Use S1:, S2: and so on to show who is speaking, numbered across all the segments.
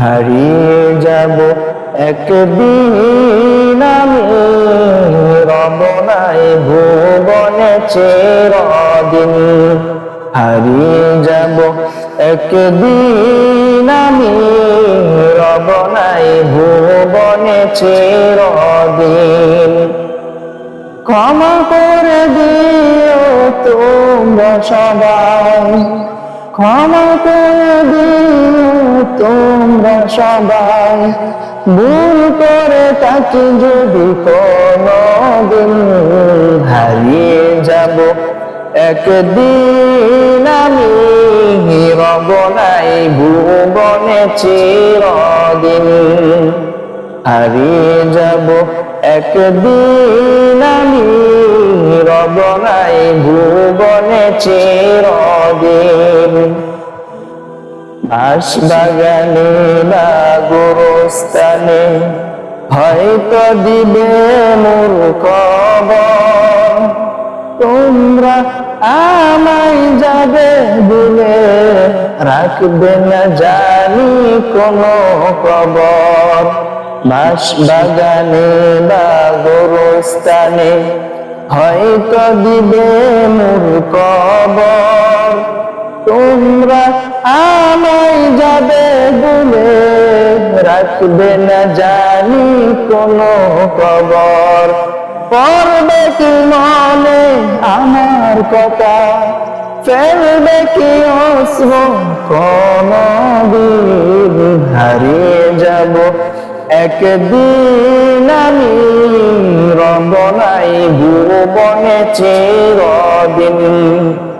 S1: হারিয়ে যাব একদিন রবনাই ভুবনে চিরদিন। হারিয়ে যাব একদিন আমি রবনাই ভুবনে চিরদিন। ক্ষমা করে দিও তোমরা সবাই। ক্ষমা করে দিও তোমরা সবাই। ভুল করে তাকে যদি কোনদিন। হারিয়ে যাব একদিন আমি রবনাই ভুবনে চিরদিন। হারিয়ে যাব একদিন আমি। রবনাই ভুবনে চিরদিন। বাস বাগানে বা গোরস্থানে হয়তো দিবে মোর খবর তোমরা আমায় যাবে দিলে রাখবে না জানি কোনো কবর বাস বাগানে বা গোরস্থানে হয়তো দিবে মোর কবর। তোমরা আমায় যাবে বলে রাখবে না জানি কোনো কবর। পড়বে কি মনে আমার কথা, ফেলবে কি অশ্র, কোন দিন হারিয়ে যাব। একদিন আমি রবনাই ভুবনে চিরদিন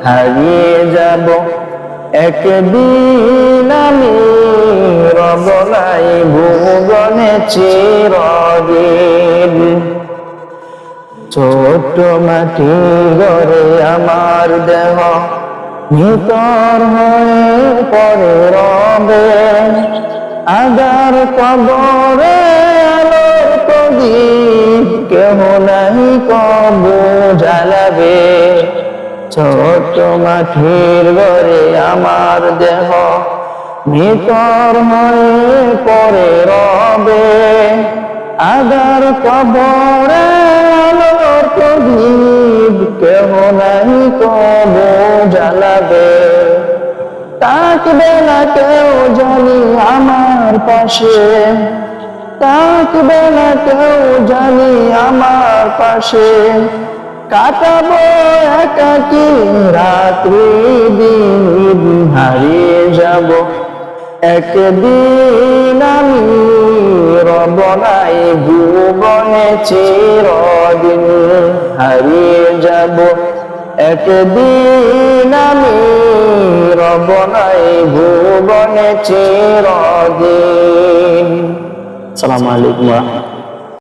S1: হারিয়ে যাব। একদিন আমি রবনাই ভুবনে চিরদিন ছোট মাটি গড়ে আমার দেহ ভিতর হয়ে পড়ে রবে। আগার কবরে আলোর প্রদীপ, কেহ নাই কব জ্বালাবে। ছোট মাটির ঘরে আমার দেহ ভিতর হয়ে পড়ে রবে। আগার কবরে আলোর কেহ নাই কব জ্বালাবে। তাকবে না কেউ জানি আমার পাশে। তাকবে না কেউ জানি আমার পাশে। কাটাবো একাকি রাত্রি দিন হারিয়ে যাব। একদিন আমি রবনাই ভুবনে চিরদিন হারিয়ে যাব। একদিন আমি রব নাই ভুবনে চিরদিন সালাম আলাইকুম।